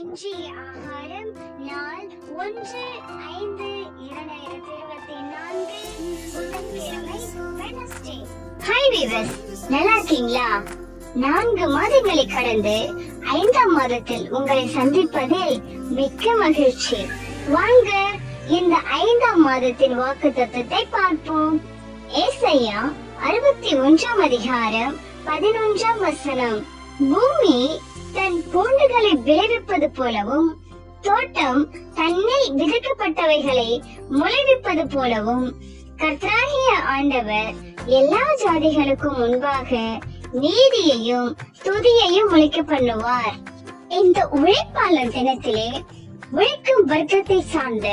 இன்றைய ஆகாரம் நாள் ஒன்று ஐந்து இரண்டாயிரத்தி இருபத்தி நான்கு. புதன்கிழமை வெனஸ்டே ஹாய் வீவர்ஸ் நல்லா இருக்கீங்களா? நான்கு மாதங்களை கடந்து ஐந்தாம் மாதத்தில் உங்களை சந்திப்பதில் மிக்க மகிழ்ச்சி. வாங்க இந்த ஐந்தாம் மாதத்தின் வாக்கு தத்துவத்தை பார்ப்போம். ஏசையா அறுபத்தி ஒன்றாம் அதிகாரம் பதினொன்றாம் வசனம். பூமி தன் பூண்டுகளை விளைவிப்பது போலவும் தோட்டம் தன்னில் விதைக்கப்பட்டவைகளை முளைவிப்பது போலவும் கர்த்தராகிய ஆண்டவர் எல்லா ஜாதிகளுக்கும் முன்பாக நீதியையும் துதியையும் முளைக்க பண்ணுவார். இந்த உழைப்பாளர் தினத்திலே உழைக்கும் வர்க்கத்தை சார்ந்த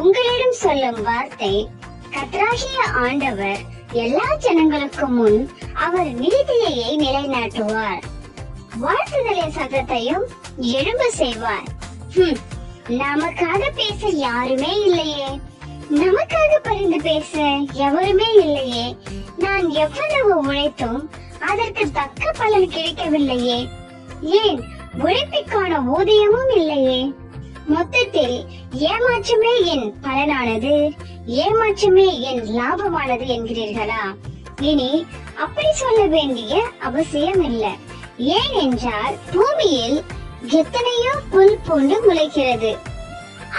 உங்களிடம் சொல்லும் வார்த்தை கத்ராகிய ஆண்டவர் எல்லா ஜனங்களுக்கும் முன் அவர் நீதியையே நிலைநாட்டுவார். வாழ்த்துதலின் சத்தத்தையும் எழும்ப செய்வார். நமக்காக பேச யாருமே இல்லையே. நமக்காக பரிந்து பேச எவருமே இல்லையே. நான் எவ்வளவு உழைத்தும் அதற்கு தக்க பலன் கிடைக்கவில்லையே. ஏன் உழைப்பிற்கான ஊதியமும் இல்லையே. மொத்தத்தில் ஏமாற்றமே என் பலனானது ஏமாற்றமே என் லாபமானது என்கிறீர்களா? இனி அப்படி சொல்ல வேண்டிய அவசியம் இல்லை ஏனென்றால் பூமியில் எத்தனையோ புல் பூண்டு முளைக்கிறது.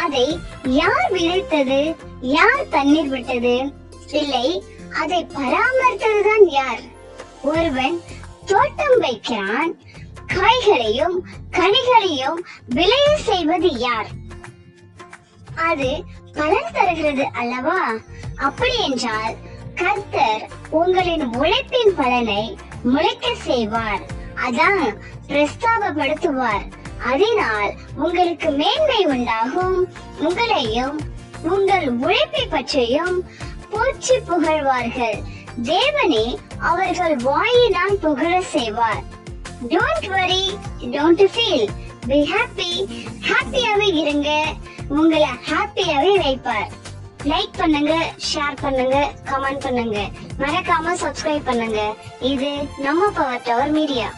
அதை யார் விதைத்தது? யார் தண்ணீர் விட்டது? இல்லை அதை பராமரித்ததுதான் யார்? ஒருவன் தோட்டம் வைக்கிறான். காய்களையும் கனிகளையும் விளைய செய்வது யார்? அது பலன் தருகிறது அல்லவா? அப்படி என்றால் கர்த்தர் உங்களின் உழைப்பின் பலனை முளைக்க செய்வார். அதான் பிரஸ்தாபப்படுத்துவார். அதனால் உங்களுக்கு மேன்மை உண்டாகும். உங்களையும் உங்கள் உழைப்பை பற்றியும் போற்றி புகழ்வார்கள். தேவனே அவர்கள் வாயினால் புகழ செய்வார். Don't worry don't feel be happy ஹாப்பியாவே இருங்க. உங்களை ஹாப்பியாவே வைப்பார். லைக் பண்ணுங்க ஷேர் பண்ணுங்க கமெண்ட் பண்ணுங்க. மறக்காம சப்ஸ்கிரைப் பண்ணுங்க. இது நம்ம பவர் டவர் மீடியா